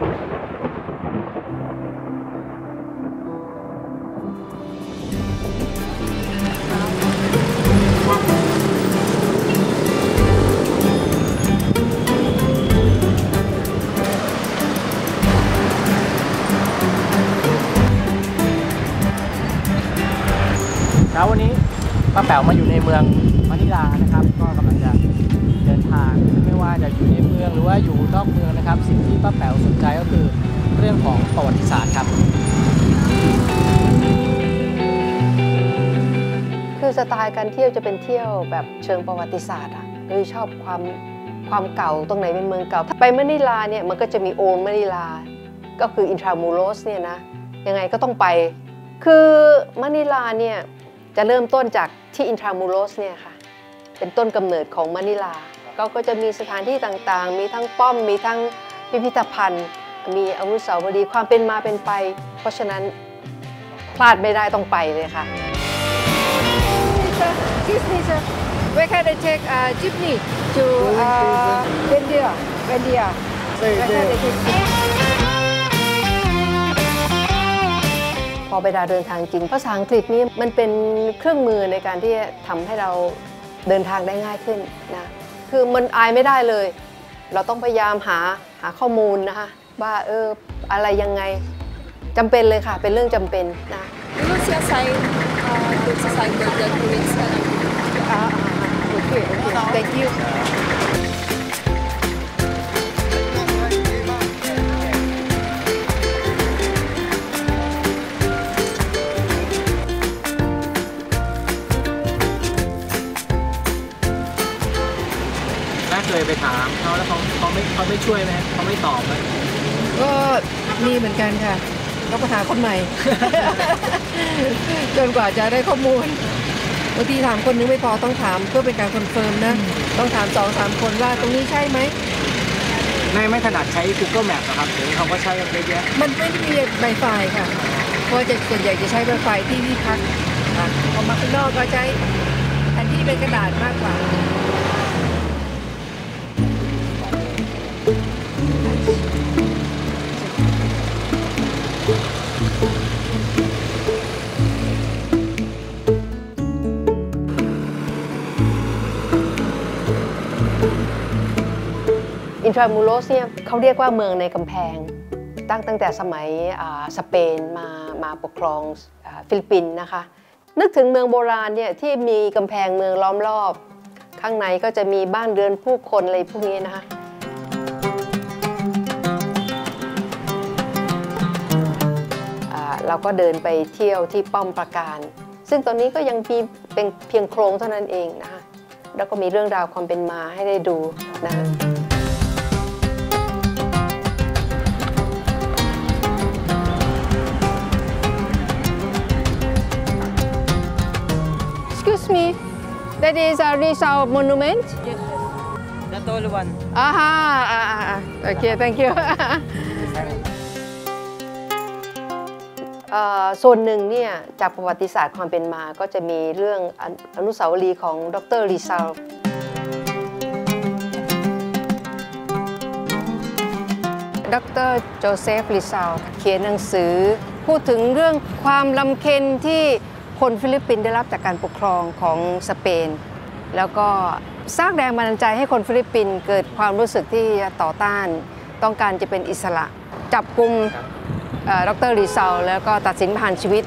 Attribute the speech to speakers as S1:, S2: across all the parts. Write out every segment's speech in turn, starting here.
S1: แล้ววันนี้ป้าแป๋วมาอยู่ในเมืองมะนิลานะครับ ก็กำลังจะ ทางไม่ว่าจะอยู่ในเมืองหรือว่าอยู่นอกเมืองนะครับ สิ่งที่ป้าแป๋วสนใจก็คือเรื่องของประวัติศาสตร์ครับ
S2: คือสไตล์การเที่ยวจะเป็นเที่ยวแบบเชิงประวัติศาสตร์อะโดยชอบความความเก่าตรงไหนเป็นเมืองเก่า ถ้าไปมะนิลาเนี่ยมันก็จะมีโอนมะนิลา ก็คืออินทรามูโรสเนี่ยนะยังไงก็ต้องไป คือมะนิลาเนี่ยจะเริ่มต้นจากที่อินทรามูโรสเนี่ยค่ะ เป็นต้นกำเนิดของมะนิลา ก็ก็จะมีสถานที่ต่างๆ มีทั้งป้อม มีทั้งพิพิธภัณฑ์ มีอนุสาวรีย์ความเป็นมาเป็นไป เพราะฉะนั้นพลาดไม่ได้ต้องไปเลยค่ะ
S3: Excuse me, sir. Where can I take uh, jeepney to uh, Bendia? Bendia. Where can I take?
S2: พอเวลาเดินทางจริง ภาษาอังกฤษนี่มันเป็นเครื่องมือในการที่จะทำให้เราเดินทางได้ง่ายขึ้นนะ คือมันอายไม่ได้เลย เราต้องพยายามหาหาข้อมูลนะคะว่าเอออะไรยังไงจำเป็นเลยค่ะ เป็นเรื่องจำเป็นนะ
S3: Dulu siya sign uh, to sa sign board that tourists ka lang. Ah, ah, ah. Okay, okay. Thank you.
S1: ยไปถามเขาแล้วเขาเขาไม่เขาไม่ช่วยไหมเขาไม่ตอบไหม
S3: ก็มีเหมือนกันค่ะก็ปัญหาคนใหม่ จนกว่าจะได้ข้อมูลบางทีถามคนนึงไม่พอต้องถามเพื่อเป็นการคอนเฟิร์มนะ ต้องถามสองสามคนว่าตรงนี้ใช่ไหม
S1: ไม่ไม่ถนัดใช้ Google Map นะครับเดี๋ยวนี้เขาก็ใช้กันเยอะแยะ
S3: มันไม่ได้มีไวไฟค่ะ เพราะจะส่วนใหญ่จะใช้ไวไฟที่ที่พักค่ะออกมาข้างนอกก็ใช้แผนที่เป็นกระดาษมากกว่า
S2: อินทรามูโรสเนี่ยเขาเรียกว่าเมืองในกำแพง ตั้งตั้งแต่สมัยสเปนมามาปกครองอฟิลิปปินส์นะคะ นึกถึงเมืองโบราณเนี่ยที่มีกำแพงเมืองล้อมรอบ ข้างในก็จะมีบ้านเรือนผู้คนอะไรพวกนี้นะคะ เราก็เดินไปเที่ยวที่ป้อมปราการ ซึ่งตอนนี้ก็ยังมีเป็นเพียงโครงเท่านั้นเองนะคะแล้วก็มีเรื่องราวความเป็นมาให้ได้ดูนะคะ Excuse me, that is a Rizal monument?
S1: That's all one
S2: Aha, ah, ah, ah. okay, thank you. ส่วนหนึ่งเนี่ยจากประวัติศาสตร์ความเป็นมาก็จะมีเรื่องอนุสาวรีย์ของดรลีซาลดรโจเซฟลิซาลเขียนหนังสือ พูดถึงเรื่องความลำเค็ญที่คนฟิลิปปินส์ได้รับจากการปกครองของสเปน แล้วก็สร้างแรงบันดาลใจให้คนฟิลิปปินส์เกิดความรู้สึกที่ต่อต้าน ต้องการจะเป็นอิสระ จับกลุ่ม ดรรีซาลแล้วก็ตัดสินผ่านชีวิต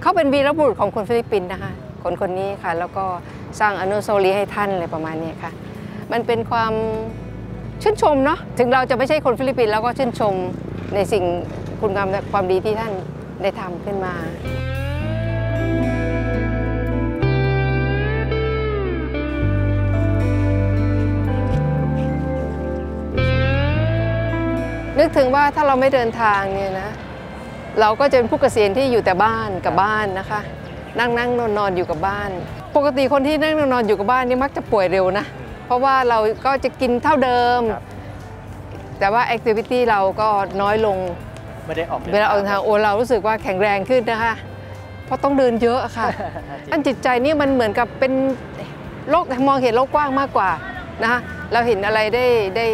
S2: เขาเป็นวีรบุรุษของคนฟิลิปปินส์นะคะ คนคนนี้ค่ะ แล้วก็สร้างอนุสาวรีย์ให้ท่านอะไรประมาณนี้ค่ะ มันเป็นความชื่นชมเนาะ ถึงเราจะไม่ใช่คนฟิลิปปินส์เราก็ชื่นชมในสิ่งคุณงามความดีที่ท่านได้ทำขึ้นมานึกถึงว่าถ้าเราไม่เดินทางเนี่ยนะ เราก็จะเป็นผู้เกษียณที่อยู่แต่บ้านกับบ้านนะคะ นั่งนั่งนอนนอนอยู่กับบ้าน ปกติคนที่นั่งนอนนอนอยู่กับบ้านนี่มักจะป่วยเร็วนะ เพราะว่าเราก็จะกินเท่าเดิม
S1: ครับ
S2: แต่ว่าแอคทิวิตี้เราก็น้อยลง
S1: ไม่ได้ออกดิน
S2: เวลาออกเดินทางโอ้เรารู้สึกว่าแข็งแรงขึ้นนะคะ เพราะต้องเดินเยอะอะค่ะ อันจิตใจนี่มันเหมือนกับเป็นโลกมองเห็นโลกกว้างมากกว่านะคะเราเห็นอะไรได้ได้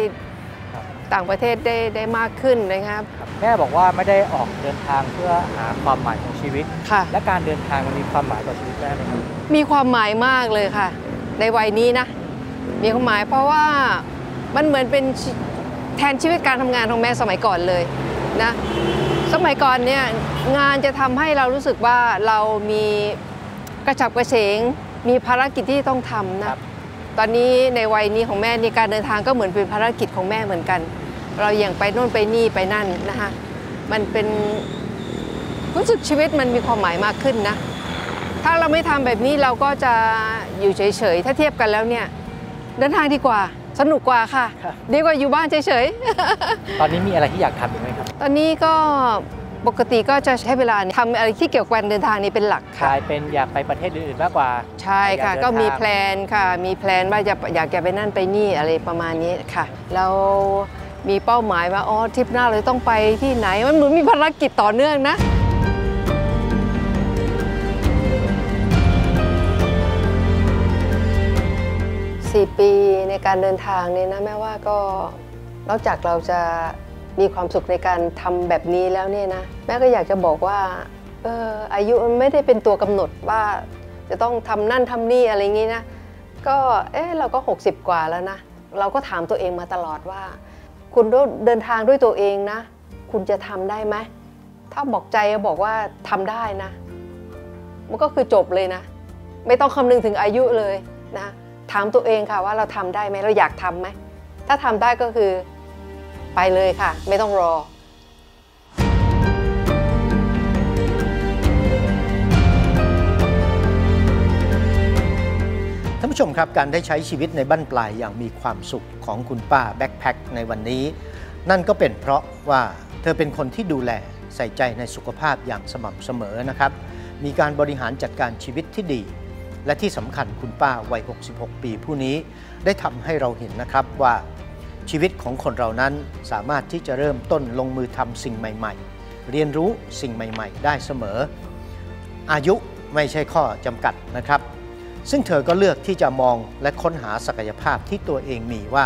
S2: ต่างประเทศได้ได้มากขึ้นนะครับ
S1: แม่บอกว่าไม่ได้ออกเดินทางเพื่อหาความหมายของชีวิต
S2: ค่ะ
S1: และการเดินทางมันมีความหมายต่อชีวิตแม่ไหมครับ
S2: มีความหมายมากเลยค่ะ ในวัยนี้นะ มีความหมายเพราะว่ามันเหมือนเป็นชีแทนชีวิตการทำงานของแม่สมัยก่อนเลยนะ สมัยก่อนเนี่ยงานจะทำให้เรารู้สึกว่าเรามีกระฉับกระเฉง มีภารกิจที่ต้องทำนะ ตอนนี้ในวัยนี้ของแม่นี่การเดินทางก็เหมือนเป็นภารกิจของแม่เหมือนกัน เราอย่างไปโน่นไปนี่ไปนั่นนะคะมันเป็นรู้สึกชีวิตมันมีความหมายมากขึ้นนะถ้าเราไม่ทำแบบนี้เราก็จะอยู่เฉยๆถ้าเทียบกันแล้วเนี่ยเดินทางดีกว่าสนุกกว่าค่ะ
S1: ครับ
S2: ดีกว่าอยู่บ้านเฉย
S1: ตอนนี้มีอะไรที่อยากทำอีกไหมครับ
S2: ๆตอนนี้ก็ ปกติก็จะใช้เวลาทำอะไรที่เกี่ยวกับการเดินทางนี้เป็นหลัก
S1: ก
S2: ค่ะ
S1: ลายเป็นอยากไปประเทศอื่นๆมากกว่า
S2: ใช่ค่ะ
S1: อยากเดิน
S2: ก็มี
S1: ทาง
S2: แพลนค่ะ มีแพลนว่าจะอยากจะไปนั่นไปนี่อะไรประมาณนี้ค่ะ แล้วมีเป้าหมายว่าอ๋อทริปหน้าเราต้องไปที่ไหน มันเหมือนมีภารกิจต่อเนื่องนะสี่ปีในการเดินทางเนี่ยนะแม่ว่าก็นอกจากเราจะ มีความสุขในการทำแบบนี้แล้วเนี่ยนะแม่ก็อยากจะบอกว่าเอออายุมันไม่ได้เป็นตัวกำหนดว่า จะต้องทำนั่นทำนี่อะไรอย่างนี้นะก็เออเราก็ 60 กว่าแล้วนะเราก็ถามตัวเองมาตลอดว่า คุณเดินทางด้วยตัวเองนะ คุณจะทำได้ไหมถ้าบอกใจบอกว่าทำได้นะ มันก็คือจบเลยนะ ไม่ต้องคำนึงถึงอายุเลยนะถามตัวเองค่ะว่าเราทำได้ไหมเราอยากทำไหมถ้าทำได้ก็คือ ไปเลยค่ะ ไม่ต้องรอ
S4: ท่านผู้ชมครับการได้ใช้ชีวิตในบั้นปลายอย่างมีความสุขของคุณป้าแบ็คแพคในวันนี้ นั่นก็เป็นเพราะว่าเธอเป็นคนที่ดูแลใส่ใจในสุขภาพอย่างสม่ำเสมอนะครับ มีการบริหารจัดการชีวิตที่ดี และที่สำคัญคุณป้าวัย 66 ปีผู้นี้ได้ทำให้เราเห็นนะครับว่า ชีวิตของคนเรานั้นสามารถที่จะเริ่มต้นลงมือทำสิ่งใหม่ ๆ เรียนรู้สิ่งใหม่ ๆ ได้เสมอ อายุไม่ใช่ข้อจำกัดนะครับ ซึ่งเธอก็เลือกที่จะมองและค้นหาศักยภาพที่ตัวเองมีว่า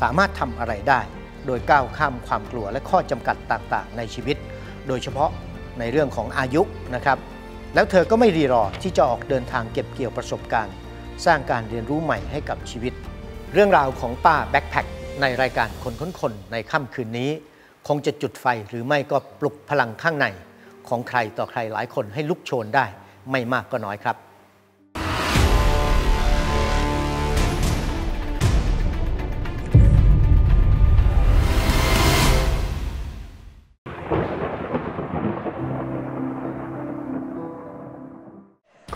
S4: สามารถทำอะไรได้ โดยก้าวข้ามความกลัวและข้อจำกัดต่างๆ ในชีวิต โดยเฉพาะในเรื่องของอายุนะครับ แล้วเธอก็ไม่รีรอที่จะออกเดินทางเก็บเกี่ยวประสบการณ์ สร้างการเรียนรู้ใหม่ให้กับชีวิต เรื่องราวของป้าแบ็คแพค ในรายการคนค้นคนในค่ำคืนนี้ คงจะจุดไฟหรือไม่ก็ปลุกพลังข้างใน ของใครต่อใครหลายคนให้ลุกโชนได้ ไม่มากก็น้อยครับ